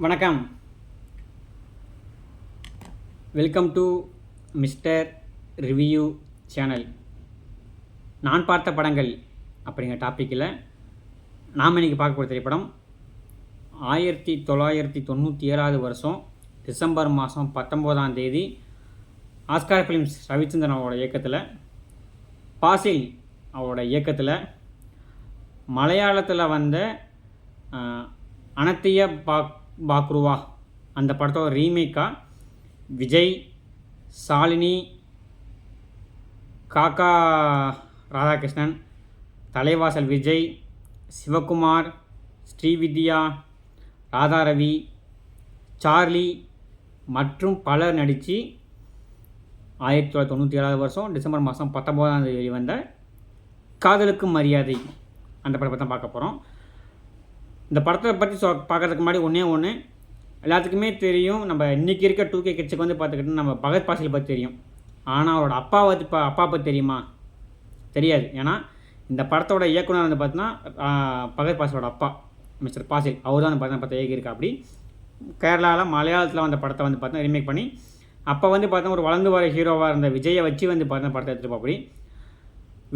வணக்கம். Welcome to mister review channel நான் பார்த்த படங்கள் அப்படிங்கிற டாப்பிக்கில் நாம் இன்றைக்கி பார்க்கக்கூடிய திரைப்படம் ஆயிரத்தி தொள்ளாயிரத்தி தொண்ணூற்றி ஏழாவது வருஷம் டிசம்பர் மாதம் பத்தொம்போதாம் தேதி ஆஸ்கார் ஃபிலிம்ஸ் ரவிச்சந்திரன் அவரோட இயக்கத்தில் பாசில் அவரோட இயக்கத்தில் மலையாளத்தில் வந்த அனத்திய பாக் பாக்ருவா. அந்த படத்தோட ரீமேக்காக விஜய் சாலினி காக்கா ராதாகிருஷ்ணன் தலைவாசல் விஜய் சிவகுமார் ஸ்ரீவித்யா ராதாரவி சார்லி மற்றும் பலர் நடித்து ஆயிரத்தி தொள்ளாயிரத்தி தொண்ணூற்றி ஏழாவது வருஷம் டிசம்பர் மாதம் பத்தொம்போதாம் தேதி வெளிவந்த காதலுக்கு மரியாதை. அந்த படத்தை தான் பார்க்க போகிறோம் இந்த படத்தை பற்றி சொ பார்க்கறதுக்கு முன்னாடி ஒன்றே ஒன்று எல்லாத்துக்குமே தெரியும் நம்ம இன்றைக்கி இருக்க டூ கே கிட்ஸுக்கு வந்து பார்த்துக்கிட்டு நம்ம பகத் பாசில் பற்றி தெரியும். ஆனால் அவரோட அப்பா வந்து இப்போ அப்பா பற்றி தெரியுமா? தெரியாது. ஏன்னா இந்த படத்தோட இயக்குனர் வந்து பார்த்தீங்கன்னா பகத் பாசிலோட அப்பா மிஸ்டர் பாசில் அவர் தான் வந்து பார்த்தீங்கன்னா பார்த்தா இயக்கியிருக்கா அப்படி. கேரளாவில் மலையாளத்தில் வந்த படத்தை வந்து பார்த்தா ரீமேக் பண்ணி அப்போ வந்து பார்த்தா ஒரு வளர்ந்து வர ஹீரோவாக இருந்த விஜயை வச்சு வந்து பார்த்தா படத்தை எடுத்துகிட்டு அப்படி.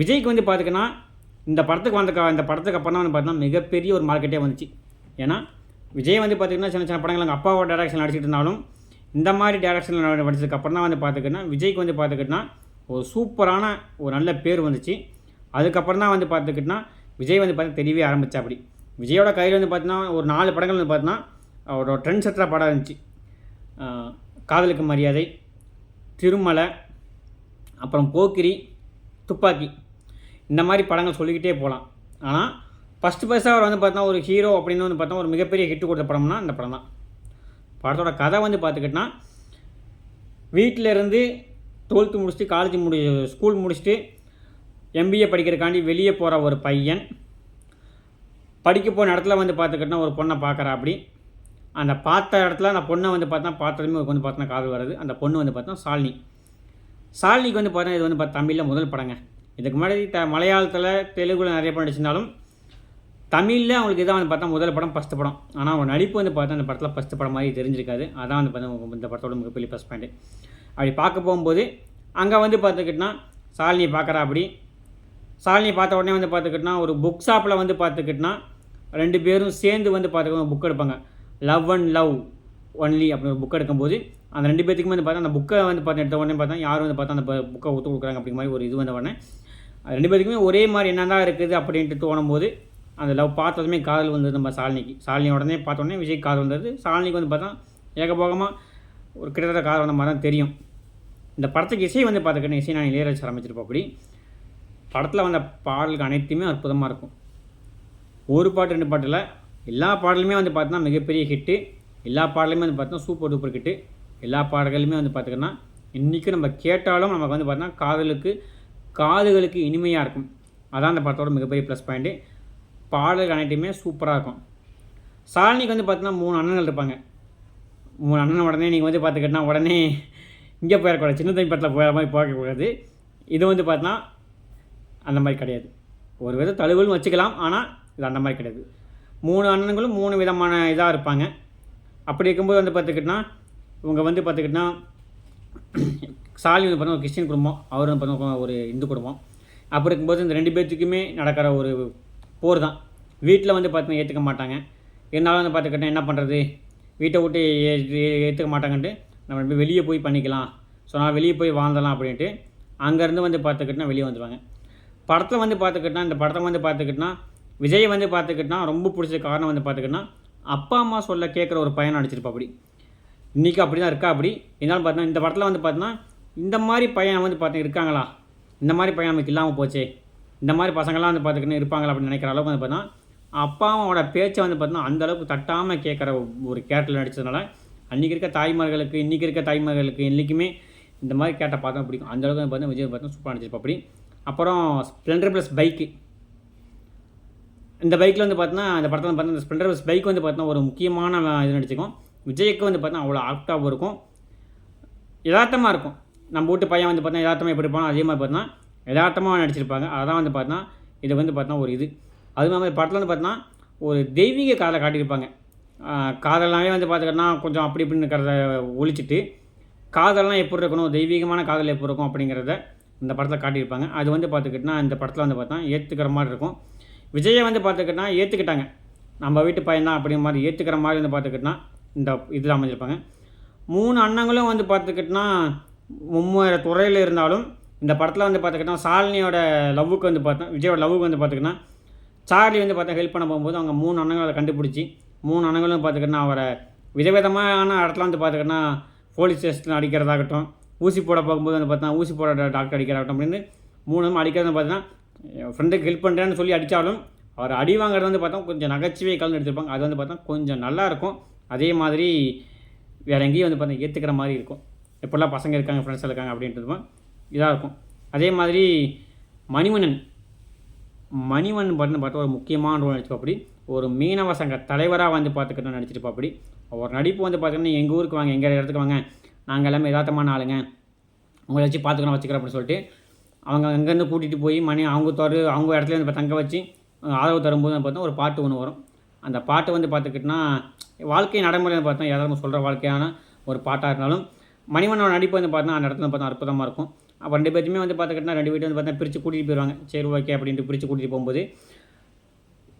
விஜய்க்கு வந்து பார்த்துக்கின்னா இந்த படத்துக்கு வந்த இந்த படத்துக்கு அப்புறம் தான் வந்து பார்த்தீங்கன்னா மிகப்பெரிய ஒரு மார்க்கெட்டே வந்துச்சு. ஏன்னா விஜய் வந்து பார்த்திங்கன்னா சின்ன சின்ன படங்கள் எங்கள் அப்பாவோட டேரக்ஷன் நடிச்சிட்டு இருந்தாலும் இந்த மாதிரி டேரக்ஷனில் நடிச்சதுக்கு அப்புறம் தான் வந்து பார்த்துக்கிட்டோன்னா விஜய்க்கு வந்து பார்த்துக்கிட்டோன்னா ஒரு சூப்பரான ஒரு நல்ல பேர் வந்துச்சு. அதுக்கப்புறம் தான் வந்து பார்த்துக்கிட்டோன்னா விஜய் வந்து பார்த்து தெரியவே ஆரம்பிச்சா அப்படி விஜயோட கையில் வந்து பார்த்தீங்கன்னா ஒரு நாலு படங்கள் வந்து பார்த்தீங்கன்னா அவரோட ட்ரெண்ட் செட்டராக படம் இருந்துச்சு. காதலுக்கு மரியாதை திருமலை அப்புறம் போக்கிரி துப்பாக்கி. இந்த மாதிரி படங்கள் சொல்லிக்கிட்டே போகலாம். ஆனால் ஃபஸ்ட்டு ஃபஸ்ட்டாக அவர் வந்து பார்த்தா ஒரு ஹீரோ அப்படின்னு வந்து பார்த்தா ஒரு மிகப்பெரிய ஹிட் கொடுத்த படம்னா இந்த படம் தான். படத்தோட கதை வந்து பார்த்துக்கிட்டா வீட்டிலேருந்து டுவெல்த்து முடிச்சுட்டு காலேஜ் முடி ஸ்கூல் முடிச்சுட்டு எம்பிஏ படிக்கிறதுக்காண்டி வெளியே போகிற ஒரு பையன் படிக்க போன இடத்துல வந்து பார்த்துக்கிட்டா ஒரு பொண்ணை பார்க்குறா அப்படி அந்த பார்த்த இடத்துல அந்த பொண்ணை வந்து பார்த்தா பார்த்ததுமே அவருக்கு வந்து பார்த்தோன்னா காதல் வருது அந்த பொண்ணு வந்து பார்த்தா சாலினி. சாலினிக்கு வந்து பார்த்தா இது வந்து பார்த்தா தமிழில் முதல் படங்க. இதுக்கு முன்னாடி த மலையாளத்தில் தெலுங்குல நிறைய படம் நடிச்சிருந்தாலும் தமிழில் அவங்களுக்கு இதான் வந்து பார்த்தா முதல் படம் ஃபஸ்ட்டு படம். ஆனால் அவங்க நடிப்பு வந்து பார்த்தா அந்த படத்தில் ஃபஸ்ட்டு படம் மாதிரி தெரிஞ்சிருக்காது. அதான் வந்து பார்த்தா இந்த படத்தோட மிகப்பெரிய ப்ளஸ் பாயிண்ட் அப்படி பார்க்க போகும்போது அங்கே வந்து பார்த்துக்கிட்டனா சாலினியை பார்க்குறா அப்படி. சாலினியை பார்த்த உடனே வந்து பார்த்துக்கிட்டனா ஒரு புக் ஷாப்பில் வந்து பார்த்துக்கிட்டனா ரெண்டு பேரும் சேர்ந்து வந்து பார்த்துக்கோங்க புக் எடுப்பாங்க. லவ் அண்ட் லவ் ஒன்லி அப்படின்னு ஒரு புக் எடுக்கும்போது அந்த ரெண்டு பேத்துக்குமே வந்து பார்த்தா அந்த புக்கை வந்து பார்த்து எடுத்த உடனே பார்த்தா யாரும் வந்து பார்த்தா அந்த புக்கை ஒத்து கொடுக்குறாங்க அப்படிங்கிற மாதிரி ஒரு இது வந்த உடனே அது ரெண்டு பேத்துக்குமே ஒரே மாதிரி என்ன தான் இருக்குது அப்படின்ட்டு தோணும் போது அந்த லவ் பார்த்ததுமே காதல் வந்தது நம்ம சாலினிக்கு. சாலினி உடனே பார்த்த உடனே விஜய் காதல் வந்தது. சாலினிக்கு வந்து பார்த்தா ஏகபோகமாக ஒரு கிட்டத்தட்ட காதல் வந்த மாதிரி தான் தெரியும். இந்த படத்துக்கு இசை வந்து பார்த்துக்கிட்டே இசை நான் இளையராஜ் ஆரம்பிச்சிருப்போம் அப்படி. படத்தில் வந்த பாடல்கள் அனைத்துமே அற்புதமாக இருக்கும். ஒரு பாட்டு ரெண்டு பாட்டில் எல்லா பாடலுமே வந்து பார்த்தோன்னா மிகப்பெரிய ஹிட்டு எல்லா பாடலுமே வந்து பார்த்தோன்னா சூப்பர் டூப்பர் ஹிட்டு எல்லா பாடல்களுமே வந்து பார்த்திங்கன்னா இன்றைக்கும் நம்ம கேட்டாலும் நமக்கு வந்து பார்த்தோன்னா காதலுக்கு காதுகளுக்கு இனிமையாக இருக்கும். அதான் அந்த படத்தோட மிகப்பெரிய ப்ளஸ் பாயிண்ட்டு பாடல்கள் அனைத்துமே சூப்பராக இருக்கும். சாலினிக்கு வந்து பார்த்தீங்கன்னா மூணு அண்ணன்கள் இருப்பாங்க. மூணு அண்ணன் உடனே நீங்கள் வந்து பார்த்துக்கிட்டனா உடனே இங்கே போயிடக்கூடாது சின்ன தம்பி படத்தில் போகிற மாதிரி போகக்கூடாது இது வந்து பார்த்தீங்கன்னா அந்த மாதிரி கிடையாது. ஒரு வித தழுவலும் வச்சுக்கலாம் ஆனால் இது அந்த மாதிரி கிடையாது. மூணு அண்ணன்களும் மூணு விதமான இதாக இருப்பாங்க. அப்படி இருக்கும்போது வந்து பார்த்துக்கிட்டா இவங்க வந்து பார்த்துக்கிட்டா சாலி வந்து ஒரு கிறிஸ்டின் குடும்பம் அவர் வந்து பார்த்தீங்கன்னா ஒரு இந்து குடும்பம். அப்படி இருக்கும்போது இந்த ரெண்டு பேர்த்துக்குமே நடக்கிற ஒரு போர் தான். வீட்டில் வந்து பார்த்தீங்கன்னா ஏற்றுக்க மாட்டாங்க. இருந்தாலும் வந்து பார்த்துக்கிட்டா என்ன பண்ணுறது வீட்டை விட்டு ஏற்றுக்க மாட்டாங்கன்ட்டு நம்ம வெளியே போய் பண்ணிக்கலாம். ஸோ நான் வெளியே போய் வாழ்ந்தலாம் அப்படின்ட்டு அங்கேருந்து வந்து பார்த்துக்கிட்டா வெளியே வந்துடுவாங்க படத்தில் வந்து பார்த்துக்கிட்டா இந்த படத்தை வந்து பார்த்துக்கிட்டா விஜய் வந்து பார்த்துக்கிட்டா ரொம்ப பிடிச்ச காரணம் வந்து பார்த்துக்கிட்டா அப்பா அம்மா சொல்ல கேட்குற ஒரு பையன் அடிச்சிருப்பா அப்படி இன்றைக்கும் அப்படி தான் இருக்கா அப்படி? இருந்தாலும் பார்த்தீங்கன்னா இந்த படத்தில் வந்து பார்த்தோன்னா இந்த மாதிரி பையன் வந்து பார்த்தீங்க இருக்காங்களா? இந்த மாதிரி பையன் நமக்கு இல்லாமல் போச்சே. இந்த மாதிரி பசங்கள்லாம் வந்து பார்த்துக்கிட்டு இருப்பாங்களா அப்படின்னு நினைக்கிற அளவுக்கு வந்து பார்த்தினா அப்பா அம்மாவோட பேச்சை வந்து பார்த்தோன்னா அந்த அளவுக்கு தட்டாமல் கேட்குற ஒரு கேரக்டர் நடித்ததுனால அன்றைக்கி இருக்க தாய்மார்களுக்கு இன்றைக்கி இருக்க தாய்மார்களுக்கு இன்றைக்குமே இந்த மாதிரி கேட்ட பார்த்தா பிடிக்கும். அந்தளவுக்கு வந்து பார்த்தீங்கன்னா விஜய் பார்த்தா சூப்பராக நடிச்சிருப்பா அப்படி. அப்புறம் ஸ்ப்ளெண்டர் ப்ளஸ் பைக்கு இந்த பைக்கில் வந்து பார்த்தீங்கன்னா அந்த படத்தில் வந்து பார்த்தீங்கன்னா இந்த ஸ்ப்ளெண்டர் ப்ளஸ் பைக் வந்து பார்த்தீங்கன்னா ஒரு முக்கியமான இது நடிச்சிருக்கும். விஜய்க்கு வந்து பார்த்தீங்கன்னா அவ்வளோ ஆக்டாகவும் இருக்கும். யதார்த்தமாக இருக்கும். நம்ம வீட்டு பையன் வந்து பார்த்தா யதார்த்தமாக எப்படி இருப்பானோ அதே மாதிரி பார்த்தீங்கன்னா யதார்த்தமாக நடிச்சிருப்பாங்க. அதான் வந்து பார்த்தா இது வந்து பார்த்தா ஒரு இது. அது மாதிரி படத்தில் வந்து பார்த்தோன்னா ஒரு தெய்வீக காதலை காட்டியிருப்பாங்க. காதல்னாவே வந்து பார்த்துக்கிட்டோன்னா கொஞ்சம் அப்படி இப்படின்னு இருக்கிறத ஒழிச்சிட்டு காதல்லாம் எப்படி இருக்கணும் தெய்வீகமான காதல் எப்படி இருக்கும் அப்படிங்கிறத இந்த படத்தில் காட்டியிருப்பாங்க. அது வந்து பார்த்துக்கிட்டோன்னா இந்த படத்தில் வந்து பார்த்தா ஏற்றுக்கிற மாதிரி இருக்கும். விஜயை வந்து பார்த்துக்கிட்டா ஏற்றுக்கிட்டாங்க நம்ம வீட்டு பையன்தான் அப்படிங்கிற மாதிரி ஏற்றுக்கிற மாதிரி வந்து பார்த்துக்கிட்டா இந்த இதில் அமைஞ்சிருப்பாங்க. மூணு அண்ணங்களும் வந்து பார்த்துக்கிட்டோன்னா மும்முறை துறையில் இருந்தாலும் இந்த படத்தில் வந்து பார்த்துக்கிட்டோன்னா சாலினியோட லவ்வுக்கு வந்து பார்த்தோம் விஜயோட லவ்வுக்கு வந்து பார்த்துக்கிட்டோன்னா சார்லி வந்து பார்த்தா ஹெல்ப் பண்ண போகும்போது அவங்க மூணு அண்ணங்களை கண்டுபிடிச்சி மூணு அண்ணங்களும் பார்த்துக்கிட்டோன்னா அவரை விதவிதமான இடத்துல வந்து பார்த்துக்கிட்டோன்னா போலீஸ் ஸ்டேஷனில் அடிக்கிறதாகட்டும் ஊசி போட போகும்போது வந்து பார்த்தா ஊசி போட டாக்டர் அடிக்கிறாகட்டும் அப்படின்னு மூணும் அடிக்கிறது பார்த்தீங்கன்னா என் ஃப்ரெண்டுக்கு ஹெல்ப் பண்ணுறேன்னு சொல்லி அடித்தாலும் அவர் அடி வாங்குறது வந்து பார்த்தா கொஞ்சம் நகைச்சுவை கலந்து எடுத்திருப்பாங்க. அது வந்து பார்த்தா கொஞ்சம் நல்லாயிருக்கும் அதே மாதிரி வேறு எங்கேயும் வந்து பார்த்தீங்கன்னா ஏற்றுக்கிற மாதிரி இருக்கும். எப்படிலாம் பசங்க இருக்காங்க ஃப்ரெண்ட்ஸ் இருக்காங்க அப்படின்றதுமா இதாக இருக்கும். அதே மாதிரி மணிவண்ணன். மணிவண்ணன் பார்த்தீங்கன்னா பார்த்தா ஒரு முக்கியமான ரோல் நடிச்சிருப்பாப்படி ஒரு மீனவ சங்க தலைவராக வந்து பார்த்துக்கிட்டு நடிச்சிருப்பாப்படி ஒரு நடிப்பு வந்து பார்த்தீங்கன்னா எங்கள் ஊருக்கு வாங்க எங்கள் இடத்துக்கு வாங்க நாங்கள் எல்லாமே யதார்த்தமான ஆளுங்க. உங்களை வச்சு பார்த்துக்கணும் வச்சுக்கிறோம் அப்படின்னு சொல்லிட்டு அவங்க அங்கேருந்து கூட்டிகிட்டு போய் மணி அவங்க தரு அவங்க இடத்துல இருந்து தங்க வச்சு ஆதரவு தரும்போது பார்த்தோம் ஒரு பாட்டு ஒன்று வரும். அந்த பாட்டு வந்து பார்த்துக்கிட்டோன்னா வாழ்க்கை நடைமுறையில் பார்த்தா எல்லாரும் சொல்கிற வாழ்க்கையான ஒரு பாட்டாக இருந்தாலும் மணிமன்னோட நடிப்பு வந்து பார்த்தா அந்த இடத்துல பார்த்தா அற்புதமாக இருக்கும். அப்போ ரெண்டு பேருமே வந்து பார்த்துக்கிட்டா ரெண்டு வீட்டு வந்து பார்த்தா பிரித்து கூட்டிகிட்டு போயிடுவாங்க சரி ஓகே அப்படின்ட்டு பிரித்து கூட்டிகிட்டு போகும்போது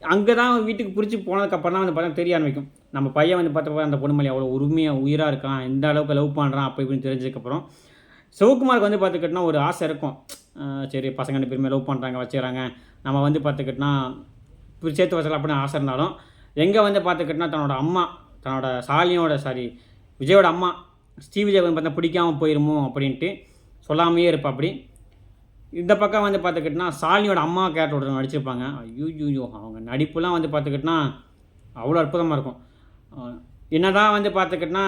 அங்கே தான் வீட்டுக்கு பிடிச்சி போனதுக்கப்புறம் தான் வந்து பார்த்தா தெரிய ஆரம்பிக்கும். நம்ம பையன் வந்து பார்த்தப்ப அந்த பொண்ணு மேலே அவ்வளோ உரிமையாக உயிராக இருக்கான் எந்த அளவுக்கு லவ் பண்ணுறான் அப்போ இப்படின்னு தெரிஞ்சதுக்கப்புறம் சிவகுமாருக்கு வந்து பார்த்துக்கிட்டோன்னா ஒரு ஆசை இருக்கும். சரி பசங்க ரெண்டு பேருமே லவ் பண்ணுறாங்க வச்சுக்கிறாங்க நம்ம வந்து பார்த்துக்கிட்டோன்னா சேர்த்து வச்சலாம் அப்படின்னு ஆசை இருந்தாலும் எங்கே வந்து பார்த்துக்கிட்டோன்னா தன்னோட அம்மா தன்னோட சாலியோட சாரி விஜயோட அம்மா ஸ்ரீ விஜய் வந்து பார்த்தா பிடிக்காமல் போயிருமோ அப்படின்ட்டு சொல்லாமையே இருப்பா அப்படி இந்த பக்கம் வந்து பார்த்துக்கிட்டோன்னா சாலினியோட அம்மா கேரக்டரோட நடிச்சிருப்பாங்க. ஐயோ அவங்க நடிப்புலாம் வந்து பார்த்துக்கிட்டோன்னா அவ்வளோ அற்புதமாக இருக்கும். என்ன என்னதான் வந்து பார்த்துக்கிட்டோன்னா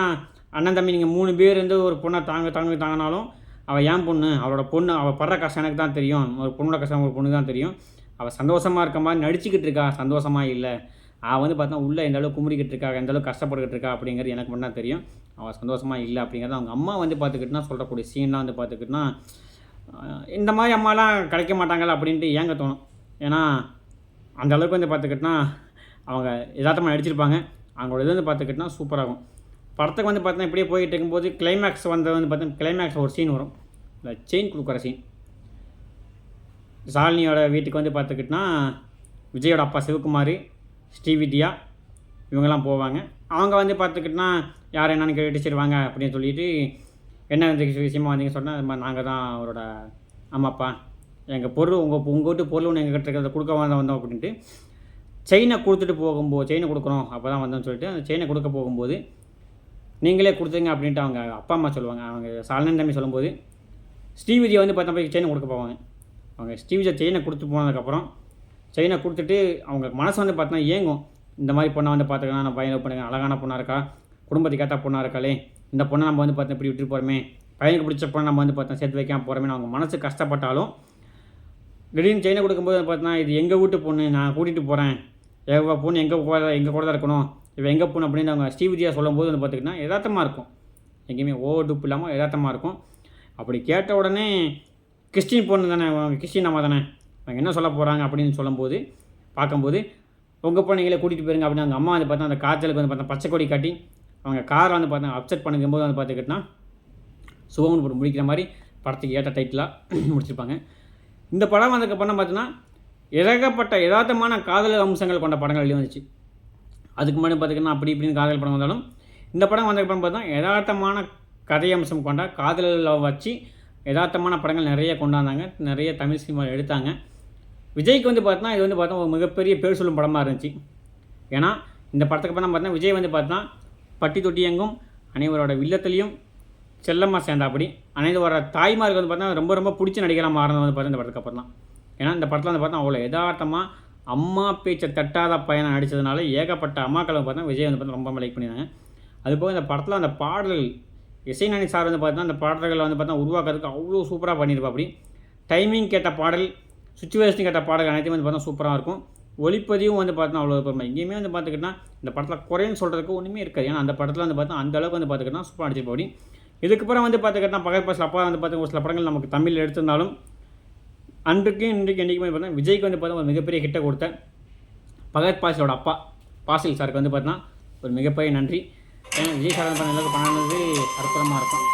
அண்ணன் தம்பி நீங்கள் மூணு பேர் இருந்து ஒரு பொண்ணை தாங்க தாங்க தாங்கினாலும் அவள் ஏன் பொண்ணு அவளோட பொண்ணு அவள் படுற கஷ்டம் எனக்கு தான் தெரியும். ஒரு பொண்ணோட கஷ்டம் ஒரு பொண்ணு தான் தெரியும். அவள் சந்தோஷமாக இருக்க மாதிரி நடிச்சுக்கிட்டு இருக்கா? சந்தோஷமாக இல்லை. அவள் வந்து பார்த்தா உள்ளே எந்த அளவுக்கு கும்பிடிக்கிட்டு இருக்கா எந்த அளவுக்கு கஷ்டப்பட்டுக்கிட்டு இருக்கா அப்படிங்கிறது எனக்கு மட்டும் தான் தெரியும். அவள் சந்தோஷமாக இல்லை அப்படிங்கிறது அவங்க அம்மா வந்து பார்த்துக்கிட்டுனா சொல்கிறக்கூடிய சீன்லாம் வந்து பார்த்துக்கிட்டுனா இந்த மாதிரி அம்மாலாம் கிடைக்க மாட்டாங்களா அப்படின்ட்டு ஏங்க தோணும். ஏன்னா அந்த அளவுக்கு வந்து பார்த்துக்கிட்டுனா அவங்க யதார்த்தமாக நடிச்சிருப்பாங்க. அவங்களோட இது வந்து பார்த்துக்கிட்டுனா சூப்பராகும் படத்துக்கு வந்து பார்த்தீங்கன்னா இப்படியே போயிட்டு இருக்கும்போது கிளைமேக்ஸ் வந்தது வந்து பார்த்தீங்கன்னா கிளைமேக்ஸ் ஒரு சீன் வரும். இந்த செயின் கொடுக்குற சீன் ஷாலினியோட வீட்டுக்கு வந்து பார்த்துக்கிட்டுனா விஜயோட அப்பா சிவகுமார் ஸ்ரீவித்யா இவங்கெல்லாம் போவாங்க. அவங்க வந்து பார்த்துக்கிட்டுனா யார் என்னன்னு கேட்டு சரி வாங்க அப்படின்னு சொல்லிட்டு என்ன விஷயமா வந்தீங்க சொன்னால் அது மாதிரி நாங்கள் தான் அவரோட அம்மா அப்பா. எங்கள் பொருள் உங்கள் உங்கள் வீட்டு பொருள் ஒன்று எங்கள் கிட்ட இருக்கிறத கொடுக்க வந்தோம் வந்தோம் அப்படின்ட்டு செயினை கொடுத்துட்டு போகும்போது செயினை கொடுக்குறோம் அப்போ தான் வந்தோம்னு சொல்லிட்டு அந்த செயினை கொடுக்க போகும்போது நீங்களே கொடுத்துங்க அப்படின்ட்டு அவங்க அப்பா அம்மா சொல்லுவாங்க. அவங்க சாலனன் தம்பி சொல்லும்போது ஸ்ரீவிதியை வந்து பார்த்தா போய் செயினை கொடுக்க போவாங்க. அவங்க ஸ்ரீவிஜய் செயினை கொடுத்து போனதுக்கப்புறம் செயினை கொடுத்துட்டு அவங்க மனசு வந்து பார்த்தா ஏங்கும். இந்த மாதிரி பொண்ணை வந்து பார்த்துக்கலாம் நான் பையன் பண்ணுங்க அழகான பொண்ணாக இருக்கா குடும்பத்துக்கு ஏற்ற பொண்ணாக இருக்காளே இந்த பொண்ணை நம்ம வந்து பார்த்தா இப்படி விட்டுட்டு போகிறோமே பையனுக்கு பிடிச்ச பொண்ணை நம்ம வந்து பார்த்தா சேர்த்து வைக்காமல் போகிறோமே அவங்க மனசு கஷ்டப்பட்டாலும் திடீர்னு செயினை கொடுக்கும்போது பார்த்தோன்னா இது எங்கள் வீட்டு பொண்ணு நான் கூட்டிகிட்டு போகிறேன் எவ்வளோ பொண்ணு எங்கள் கூட எங்கள் கூட தான் இருக்கணும். இவன் எங்கள் பொண்ணு அப்படின்னு அவங்க ஸ்ரீவித்யா சொல்லும்போது வந்து பார்த்துக்கிட்டா யதார்த்தமாக இருக்கும். எங்கேயுமே ஓவர் டூப் இல்லாமல் யதார்த்தமாக இருக்கும். அப்படி கேட்ட உடனே கிறிஸ்டின் பொண்ணு தானே கிறிஸ்டின் அம்மா தானே அவங்க என்ன சொல்ல போகிறாங்க அப்படின்னு சொல்லும்போது பார்க்கும்போது உங்கள் பிள்ளைங்களை கூட்டிகிட்டு போயிருங்க அப்படின்னு அவங்க அம்மா வந்து பார்த்தா அந்த காய்ச்சலுக்கு வந்து பார்த்தா பச்சை கொடி காட்டி அவங்க காரை வந்து பார்த்தா அப்செட் பண்ணும்போது வந்து பார்த்துக்கிட்டா சுகம்னு போட்டு முடிக்கிற மாதிரி படத்துக்கு ஏற்ற டைட்டிலாக முடிச்சிருப்பாங்க. இந்த படம் வந்ததுக்கப்புறம் பார்த்தீங்கன்னா ஏகப்பட்ட யதார்த்தமான காதல் அம்சங்கள் கொண்ட படங்கள் வெளியே வந்துச்சு அதுக்கு முன்னாடி பார்த்திங்கன்னா அப்படி இப்படின்னு காதல் படம் வந்தாலும் இந்த படம் வந்ததுக்கப்புறம் பார்த்தா யதார்த்தமான கதை அம்சம் கொண்ட காதலில் வச்சு யதார்த்தமான படங்கள் நிறைய கொண்டாந்தாங்க. நிறைய தமிழ் சினிமா எடுத்தாங்க. விஜய்க்கு வந்து பார்த்தோன்னா இது வந்து பார்த்தா ஒரு மிகப்பெரிய பேர் சொல்லும் படமாக இருந்துச்சு. ஏன்னா இந்த படத்துக்கு அப்புறம் பார்த்தா விஜய் வந்து பார்த்தா பட்டி தொட்டி எங்கும் அனைவரோட வில்லத்திலையும் செல்லம்மா சேர்ந்தாப்படி அனைவரோட தாய்மாருக்கு வந்து பார்த்தா ரொம்ப ரொம்ப பிடிச்ச நடிகராக மாறினது வந்து பார்த்தா இந்த படத்துக்கு அப்புறம் தான் ஏன்னா இந்த படத்தில் வந்து பார்த்தா அவ்வளோ யதார்த்தமாக அம்மா பேச்சை தட்டாத பையனை நடித்ததுனால ஏகப்பட்ட அம்மாக்களை பார்த்தா விஜய் வந்து பார்த்தா ரொம்ப லைக் பண்ணியிருந்தாங்க. அதுபோக இந்த படத்தில் அந்த பாடல்கள் இசைஞானி சார் வந்து பார்த்தா அந்த பாடல்களை வந்து பார்த்தா உருவாக்குறதுக்கு அவ்வளோ சூப்பராக பண்ணியிருப்பாப்படி. டைமிங் கேட்ட பாடல் சுச்சுவேஷன் கேட்ட பாடல் அனைத்தையும் வந்து பார்த்தா சூப்பராக இருக்கும். ஒளிப்பதிவும் வந்து பார்த்தா அவ்வளோ பெருமை. எங்கேயுமே வந்து பார்த்துக்கிட்டா இந்த படத்தில் குறைன்னு சொல்கிறதுக்கு ஒன்றுமே இருக்காது. ஏன்னா அந்த படத்தில் வந்து பார்த்தா அந்த அளவுக்கு வந்து பார்த்துக்கிட்டா சூப்பராக அடிச்சிருப்பாடி இதுக்கப்புறம் வந்து பார்த்துக்கிட்டா பகல் பாசில் அப்பா வந்து பார்த்து ஒரு சில படங்கள் நமக்கு தமிழில் எடுத்திருந்தாலும் அன்றைக்கும் இன்றைக்கு என்றைக்குமே பார்த்தா விஜய்க்கு வந்து பார்த்தா ஒரு மிகப்பெரிய ஹிட்டை கொடுத்த பகத் பாசிலோட அப்பா பாசில் சாருக்கு வந்து பார்த்தா ஒரு மிகப்பெரிய நன்றி. விஜய் சாதனை பண்ண அளவுக்கு பண்ணது அற்புதமாக இருக்கும்.